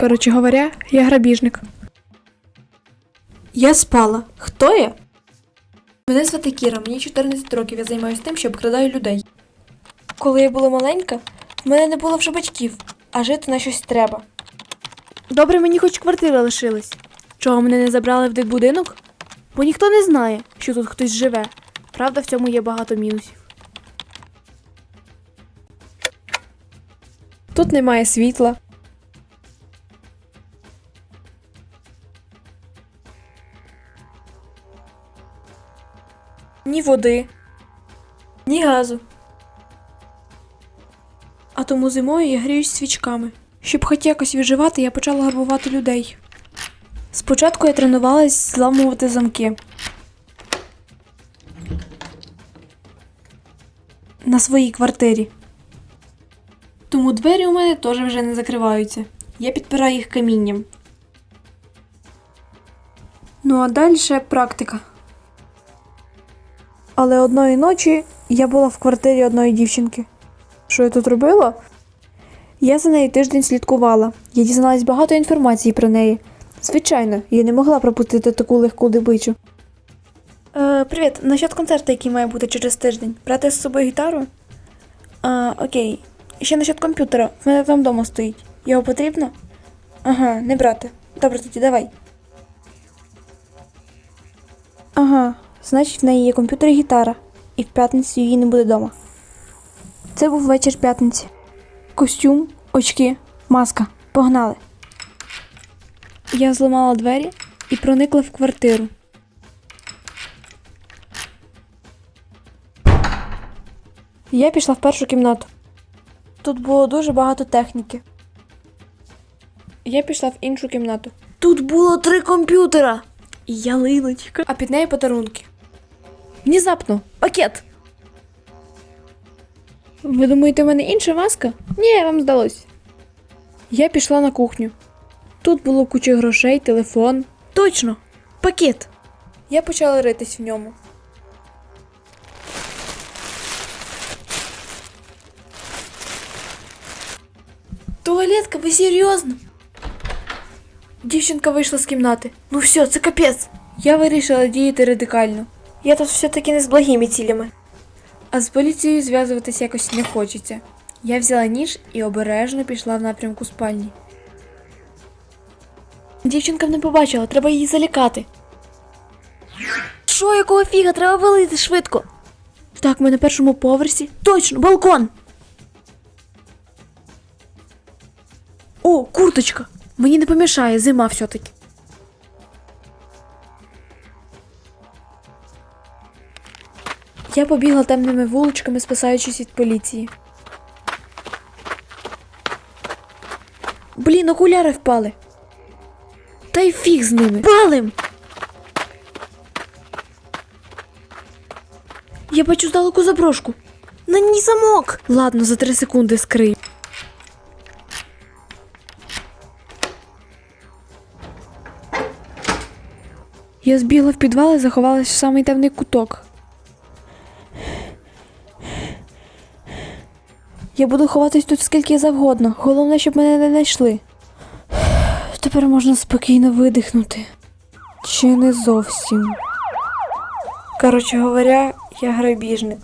Коротше говоря, я грабіжник. Я спала. Хто я? Мене звати Кіра, мені 14 років, я займаюся тим, що обкрадаю людей. Коли я була маленька, в мене не було вже батьків, а жити на щось треба. Добре, мені хоч квартира лишилась. Чого мене не забрали в дитбудинок? Бо ніхто не знає, що тут хтось живе. Правда, в цьому є багато мінусів. Тут немає світла. Ні води, ні газу. А тому зимою я гріюсь свічками. Щоб хоч якось виживати, я почала грабувати людей. Спочатку я тренувалась зламувати замки. На своїй квартирі. Тому двері у мене теж вже не закриваються. Я підпираю їх камінням. Ну а далі практика. Але одної ночі я була в квартирі одної дівчинки. Що я тут робила? Я за нею тиждень слідкувала. Я дізналась багато інформації про неї. Звичайно, я не могла пропустити таку легку дибичу. Е, привіт, насчет концерту, який має бути через тиждень. Брати з собою гітару? А, окей. Ще насчет комп'ютера. В мене там вдома стоїть. Його потрібно? Ага, не брати. Добре, тоді давай. Ага, значить в неї є комп'ютер і гітара, і в п'ятницю її не буде вдома. Це був вечір п'ятниці. Костюм, очки, маска. Погнали. Я зламала двері і проникла в квартиру. Я пішла в першу кімнату. Тут було дуже багато техніки. Я пішла в іншу кімнату. Тут було три комп'ютера. І ялиночка. А під нею подарунки. Внезапно, пакет. Ви думаєте, у мене інша маска? Ні, вам здалось. Я пішла на кухню. Тут було куча грошей, телефон. Точно, пакет. Я почала ритись в ньому. Туалетка, ви серйозно? Дівчинка вийшла з кімнати. Ну все, це капець. Я вирішила діяти радикально. Я тут все-таки не з благими цілями. А з поліцією зв'язуватись якось не хочеться. Я взяла ніж і обережно пішла в напрямку спальні. Дівчинка не побачила, треба її залякати. Що, якого фіга? Треба валити швидко. Так, ми на першому поверсі. Точно, балкон. О, курточка. Мені не помішає, зима все-таки. Я побігла темними вуличками, спасаючись від поліції. Блін, окуляри впали. Та й фіг з ними. Палим! Я бачу здалеку заброшку. На ній замок. Ладно, за три секунди скрию. Я збігла в підвал і заховалась в самий темний куток. Я буду ховатись тут скільки завгодно. Головне, щоб мене не знайшли. Тепер можна спокійно видихнути. Чи не зовсім. Коротше говоря, я грабіжник.